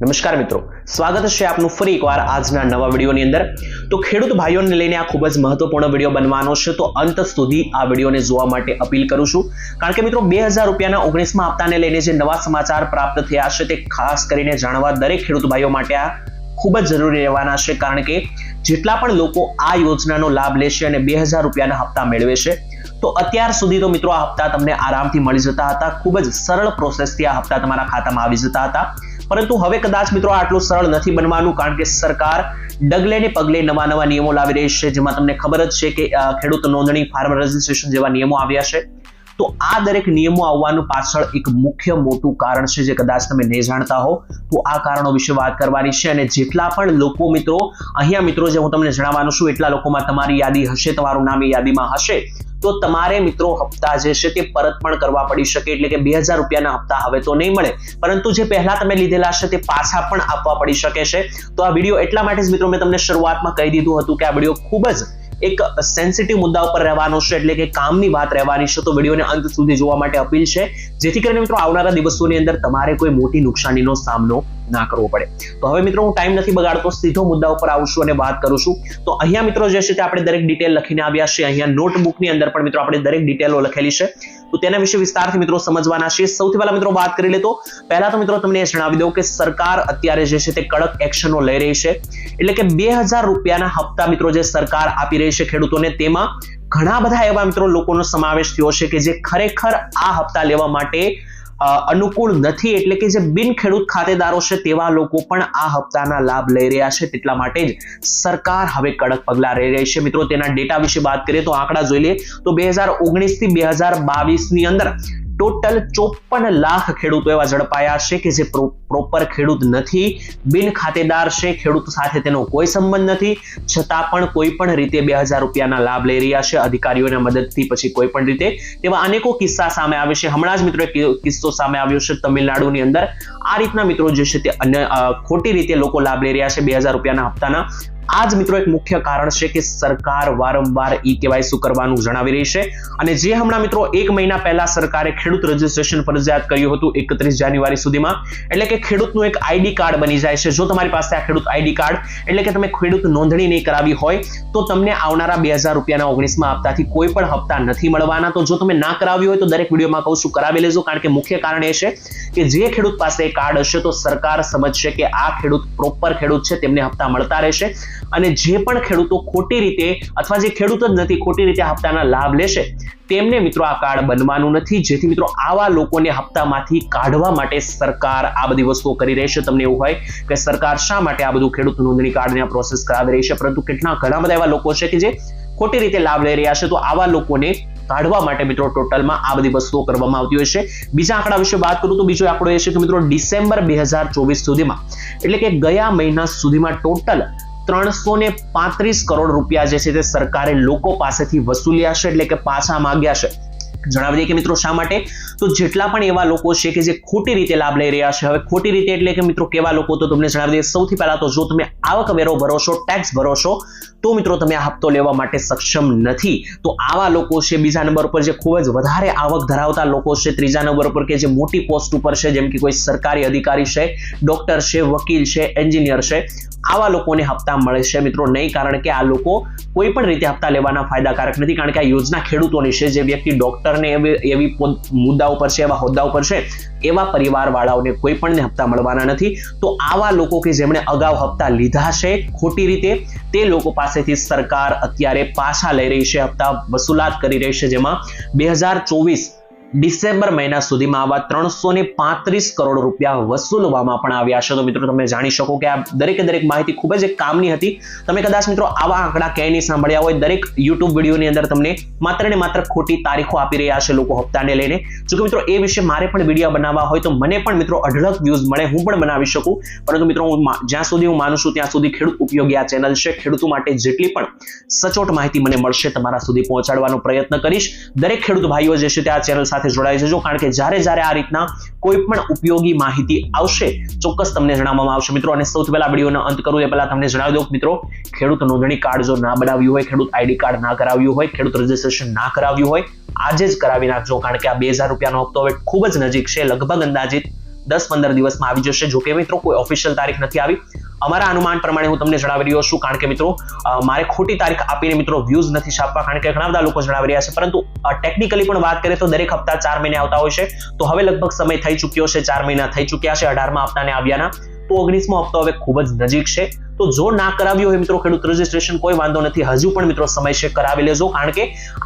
નમસ્કાર મિત્રો. સ્વાગત છે આપનું ફરી એકવાર આજના નવા વિડીયોની અંદર. તો ખેડૂત ભાઈઓને લઈને આ ખૂબ જ મહત્વપૂર્ણ વીડિયો બનવાનો છે. તો અંત સુધી આ વિડીયોને જોવા માટે અપીલ કરું છું. કારણ કે મિત્રો, બે હજાર રૂપિયાના ઓગણીસમાં હપ્તાને લઈને જે નવા સમાચાર પ્રાપ્ત થયા છે, તે ખાસ કરીને જાણવા દરેક ખેડૂત ભાઈઓ માટે આ ખૂબ જ જરૂરી રહેવાના છે. કારણ કે જેટલા પણ લોકો આ યોજનાનો લાભ લેશે અને બે હજાર રૂપિયાના હપ્તા મેળવે છે, તો અત્યાર સુધી તો મિત્રો આ હપ્તા તમને આરામથી મળી જતા હતા. ખૂબ જ સરળ પ્રોસેસથી આ હપ્તા તમારા ખાતામાં આવી જતા હતા. પરંતુ હવે કદાચ મિત્રો આટલું સરળ નથી બનવાનું, કારણ કે સરકાર ડગલે ને પગલે નવા નવા નિયમો લાવી રહી છે, જેમાં તમને ખબર જ છે કે ખેડૂત નોંધણી ફાર્મર રજિસ્ટ્રેશન જેવા નિયમો આવ્યા છે. તો આ દરેક નિયમો આવવાનું પાછળ એક મુખ્ય મોટું કારણ છે જે કદાચ તમે નહીં જાણતા હો, તો આ કારણો વિશે વાત કરવાની છે અને જેટલા પણ લોકો મિત્રો, અહીંયા મિત્રો જે હું તમને જણાવવાનું છું, એટલા લોકોમાં તમારી યાદી હશે, તમારું નામ એ યાદીમાં હશે. તો તમારે મિત્રો હપ્તા જે છે તે પરત પણ કરવા પડી શકે, એટલે કે બે હજાર રૂપિયાના હપ્તા હવે તો નહીં મળે. પરંતુ જે પહેલા તમે લીધેલા છે તે પાછા પણ આપવા પડી શકે છે. તો આ વીડિયો એટલા માટે જ મિત્રો મેં તમને શરૂઆતમાં કહી દીધું હતું કે આ વીડિયો ખૂબ જ એક સેન્સિટિવ મુદ્દા ઉપર રહેવાનો છે, એટલે કે કામની વાત રહેવાની છે, તો વિડીયોને અંત સુધી જોવા માટે અપીલ છે. જેથી કરીને મિત્રો, આવનારા દિવસોની અંદર તમારે કોઈ મોટી નુકસાનીનો સામનો ના કરવો પડે. તો હવે મિત્રો હું ટાઈમ નથી બગાડતો, સીધો મુદ્દા ઉપર આવું છું અને વાત કરું છું. તો અહીંયા મિત્રો જે છે તે આપણે દરેક ડિટેલ લખીને આવ્યા છે અહીંયા નોટબુકની અંદર પણ મિત્રો આપણે દરેક ડિટેલો લખેલી છે. તો તેના વિશે વિસ્તારથી મિત્રો સમજવાના છે સૌથી પહેલા મિત્રો વાત કરી લે તો, પહેલા તો મિત્રો તમને એ જણાવી દઉં કે સરકાર અત્યારે જે છે તે કડક એક્શનો લઈ રહી છે. એટલે કે બે હજાર રૂપિયાના હપ્તા મિત્રો જે સરકાર આપી રહી છે ખેડૂતોને, તેમાં ઘણા બધા એવા મિત્રો લોકોનો સમાવેશ થયો છે કે જે ખરેખર આ હપ્તા લેવા માટે અનુકૂળ નથી એટલે કે જે બિન ખેડૂત ખાતેદારો છે તેવા લોકો પણ આ હપ્તાના લાભ લઈ રહ્યા છે તેટલા માટે જ સરકાર હવે કડક પગલા લઈ રહી છે. મિત્રો, તેના ડેટા વિશે વાત કરીએ તો આંકડા જોઈ લઈએ. તો બે હજાર ઓગણીસથી બે હજાર બાવીસની અંદર ટોટલ ચોપન લાખ ખેડૂતો એવા ઝડપાયા છે કે જે પ્રોપર ખેડૂત નથી, બિન ખાતેદાર છે, ખેડૂત સાથે તેનો કોઈ સંબંધ નથી, છતાં પણ કોઈ પણ રીતે બે હજાર રૂપિયાના લાભ લઈ રહ્યા છે અધિકારીઓના મદદથી પછી કોઈ પણ રીતે તેવા અનેકો કિસ્સા સામે આવે છે. હમણાં જ મિત્રો કિસ્સો સામે આવ્યો છે તમિલનાડુની અંદર. આ રીતના મિત્રો જે છે તે અન્ય ખોટી રીતે લોકો લાભ લઈ રહ્યા છે બે હજાર રૂપિયાના હપ્તાના. આ જ મિત્રો એક મુખ્ય કારણ છે કે સરકાર વારંવાર ઈ કેવાયસી કરવાનું જણાવી રહી છે. અને જે હમણાં મિત્રો એક મહિના પહેલા સરકારે ખેડૂત રજીસ્ટ્રેશન ફરજિયાત કર્યું હતું એકત્રીસ જાન્યુઆરી સુધીમાં. એટલે કે ખેડૂતનું એક આઈડી કાર્ડ બની જાય છે. જો તમારી પાસે આ ખેડૂત આઈડી કાર્ડ, એટલે કે તમે ખેડૂત નોંધણી નહીં કરાવી હોય, તો તમને આવનારા બે હજાર રૂપિયાના ઓગણીસમાં હપ્તાથી કોઈ પણ હપ્તા નથી મળવાના. તો જો તમે ના કરાવી હોય તો દરેક વિડીયોમાં કહું છું, કરાવી લેજો, કારણ કે મુખ્ય કારણ એ છે કે જે ખેડૂત પાસે કાર્ડ હશે તો સરકાર સમજશે કે આ ખેડૂત પ્રોપર ખેડૂત છે, તેમને હપ્તા મળતા રહેશે. અને જે પણ ખેડૂતો ખોટી રીતે અથવા જે ખેડૂત જ નથી, ખોટી રીતે હપ્તાના લાભ લેશે, તેમને મિત્રો આ કાર્ડ બનવાનું નથી. જેથી મિત્રો આવા લોકોને હપ્તામાંથી કાઢવા માટે સરકાર આ બધી વસ્તુઓ કરી રહી છે. તમને એવું હોય કે સરકાર શા માટે આ બધું ખેડૂત નોંધણી કાર્ડની પ્રોસેસ કરાવી રહી છે? પરંતુ કેટલા, ઘણા બધા એવા લોકો છે કે જે ખોટી રીતે લાભ લઈ રહ્યા છે. તો આવા લોકોને કાઢવા માટે મિત્રો ટોટલમાં આ બધી વસ્તુઓ કરવામાં આવતી હોય છે. બીજા આંકડા વિશે વાત કરું તો બીજો આંકડો એ છે કે મિત્રો ડિસેમ્બર બે સુધીમાં, એટલે કે ગયા મહિના સુધીમાં ટોટલ ત્રણસો ને પાંત્રીસ કરોડ રૂપિયા જે છે તે સરકારે લોકો પાસેથી વસૂલ્યા છે, એટલે કે પાછા માંગ્યા છે. જણાવી દઈએ કે મિત્રો શા માટે? તો જેટલા પણ એવા લોકો છે કે જે ખોટી રીતે લાભ લઈ રહ્યા છે, હવે ખોટી રીતે એટલે કે મિત્રો કેવા લોકો? તો તમને જણાવી દઈએ, સૌથી પહેલા તો જો તમે આવક વેરો ભરો છો ટેક્સ ભરો છો, તો મિત્રો તમે આ હપ્તો લેવા માટે સક્ષમ નથી. તો આવા લોકો છે, બીજા નંબર ઉપર જે ખૂબ જ વધારે આવક ધરાવતા લોકો છે, ત્રીજા નંબર ઉપર કે જે મોટી પોસ્ટ ઉપર છે, જેમ કે કોઈ સરકારી અધિકારી છે ડોક્ટર છે, વકીલ છે એન્જિનિયર છે, આવા લોકોને હપ્તા મળે છે મિત્રો. નહીં કારણ કે આ લોકો કોઈ પણ રીતે હપ્તા લેવાના ફાયદાકારક નથી. કારણ કે આ યોજના ખેડૂતોની છે. જે વ્યક્તિ ડોક્ટરને એવી એવી મુદ્દા ઉપર છે, એવા હોદ્દા ઉપર છે, એવા પરિવારવાળાઓને કોઈ પણને હપ્તા મળવાના નથી. તો આવા લોકો કે જેમણે અગાઉ હપ્તા લીધા છે, ખોટી રીતે, તે લોકો પાસેથી સરકાર અત્યારે પાછા લઈ રહી છે, હપ્તા વસૂલાત કરી રહી છે, જેમાં બે હજાર ચોવીસ ડિસેમ્બર મહિના સુધીમાં આવા ત્રણસો ને પાંત્રીસ કરોડ રૂપિયા વસૂલવામાં પણ આવ્યા છે. તો મિત્રો તમે જાણી શકો કે આ દરેકે દરેક માહિતી ખૂબ જ કામની હતી. તમે કદાચ મિત્રો આવા આંકડા ક્યાંય નહીં સાંભળ્યા હોય, દરેક યુટ્યુબ વિડીયોની અંદર તમને માત્ર ને માત્ર ખોટી તારીખો આપી રહ્યા છે લોકો હપ્તાને લઈને. જો કે મિત્રો એ વિશે મારે પણ વીડિયો બનાવવા હોય તો મને પણ મિત્રો અઢળક વ્યૂઝ મળે, હું પણ બનાવી શકું. પરંતુ મિત્રો હું જ્યાં સુધી હું માનું છું ત્યાં સુધી ખેડૂત ઉપયોગી આ ચેનલ છે. ખેડૂતો માટે જેટલી પણ સચોટ માહિતી મને મળશે તમારા સુધી પહોંચાડવાનો પ્રયત્ન કરીશ. દરેક ખેડૂત ભાઈઓ જે છે તે આ ચેનલ સાથે જોડાઈ જજો કારણ કે જ્યારે જ્યારે આ રીતના કોઈ પણ ઉપયોગી માહિતી આવશે, ચોક્કસ તમને જણાવવામાં આવશે. મિત્રો, અને સૌથી પહેલા વિડીયોનો અંત કરું, એ પહેલા તમને જણાવી દઉં મિત્રો, ખેડૂત નોંધણી કાર્ડ જો ના બનાવ્યું હોય, ખેડૂત આઈડી કાર્ડ ના કરાવ્યું હોય, ખેડૂત રજીસ્ટ્રેશન ના કરાવ્યું હોય, આજે જ કરાવી નાખજો. કારણ કે આ બે હજાર રૂપિયાનો હપ્તો હવે ખૂબ જ નજીક છે. લગભગ અંદાજિત દસ પંદર દિવસમાં આવી જશે. જો કે મિત્રો, કોઈ ઓફિશિયલ તારીખ નથી આવી. અમારા અનુમાન પ્રમાણે હું તમને જણાવી રહ્યો છું, કારણ કે મિત્રો મારે ખોટી તારીખ આપીને મિત્રો વ્યૂઝ નથી છાપવા, કારણ કે ઘણા બધા લોકો જણાવી રહ્યા છે. પરંતુ ટેકનિકલી પણ વાત કરીએ તો દરેક હપ્તા ચાર મહિને આવતા હોય છે. તો હવે લગભગ સમય થઈ ચૂક્યો છે, ચાર મહિના થઈ ચૂક્યા છે અઢારમા હપ્તાને આવ્યાના. તો ઓગણીસમો હપ્તો હવે ખૂબ જ નજીક છે. તો જો ના કરાવ્યું હોય મિત્રો ખેડૂત રજીસ્ટ્રેશન, કોઈ વાંધો નથી. હજુ પણ મિત્રો સમય છે, કરાવી લેજો. કારણ કે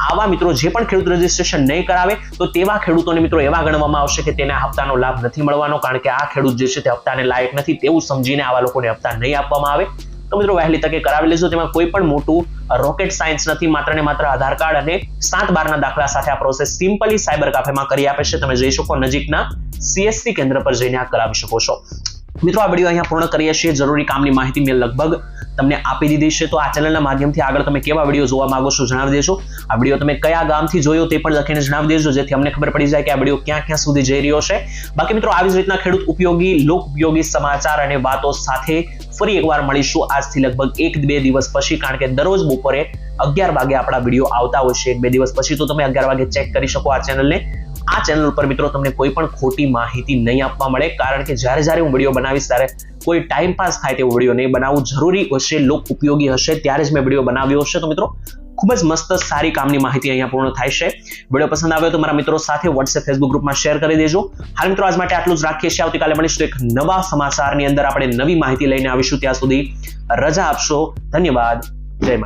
આવા મિત્રો જે પણ ખેડૂત રજીસ્ટ્રેશન નહીં કરાવે, તો તેવા ખેડૂતોને મિત્રો એવા ગણવામાં આવશે કે તેને હપ્તાનો લાભ નથી મળવાનો. કારણ કે આ ખેડૂત જે છે તે હપ્તાને લાયક નથી, તેવું સમજીને આવા લોકોને હપ્તા નહીં આપવામાં આવે. તો મિત્રો વહેલી તકે કરાવી લેજો. તેમાં કોઈ પણ મોટું રોકેટ સાયન્સ નથી. માત્ર ને માત્ર આધાર કાર્ડ અને સાત બારના દાખલા સાથે આ પ્રોસેસ સિમ્પલી સાયબર કાફેમાં કરી આપે છે. તમે જઈ શકો નજીકના સીએસસી કેન્દ્ર પર જઈને આ કરાવી શકો છો. મિત્રો, આ વીડિયો અહીંયા પૂર્ણ કરીએ છીએ. જરૂરી કામની માહિતી મેં લગભગ તમને આપી દીધી છે. તો આ ચેનલના માધ્યમથી આગળ તમે કેવા વીડિયો જોવા માંગો છો જણાવી દેશો આ વીડિયો તમે કયા ગામથી જોયો તે પણ લખીને જણાવી દેજો, જેથી અમને ખબર પડી જાય કે આ વીડિયો ક્યાં ક્યાં સુધી જઈ રહ્યો છે. બાકી મિત્રો, આવી જ રીતના ખેડૂત ઉપયોગી લોક ઉપયોગી સમાચાર અને વાતો સાથે ફરી એકવાર મળીશું આજથી લગભગ એક બે દિવસ પછી, કારણ કે દરરોજ બપોરે અગિયાર વાગે આપણા વીડિયો આવતા હોય છે. એક બે દિવસ પછી તો તમે અગિયાર વાગે ચેક કરી શકો આ ચેનલને આ ચેનલ ઉપર મિત્રો તમને કોઈ પણ ખોટી માહિતી નહીં આપવા મળે. કારણ કે જ્યારે જ્યારે હું વીડિયો બનાવીશ ત્યારે કોઈ ટાઈમ પાસ થાય તેવો વીડિયો નહીં બનાવવું જરૂરી હશે, લોક ઉપયોગી હશે, ત્યારે જ મેં વીડિયો બનાવ્યો હશે. તો મિત્રો, ખૂબ જ મસ્ત સારી કામની માહિતી અહીંયા પૂર્ણ થાય છે. વીડિયો પસંદ આવ્યો તો મારા મિત્રો સાથે વોટ્સએપ ફેસબુક ગ્રુપમાં શેર કરી દેજો. હાલ મિત્રો, આજ માટે આટલું જ રાખીએ છીએ. આવતીકાલે મળીશું એક નવા સમાચારની અંદર. આપણે નવી માહિતી લઈને આવીશું ત્યાં સુધી. રજા આપશો. ધન્યવાદ. જય માતા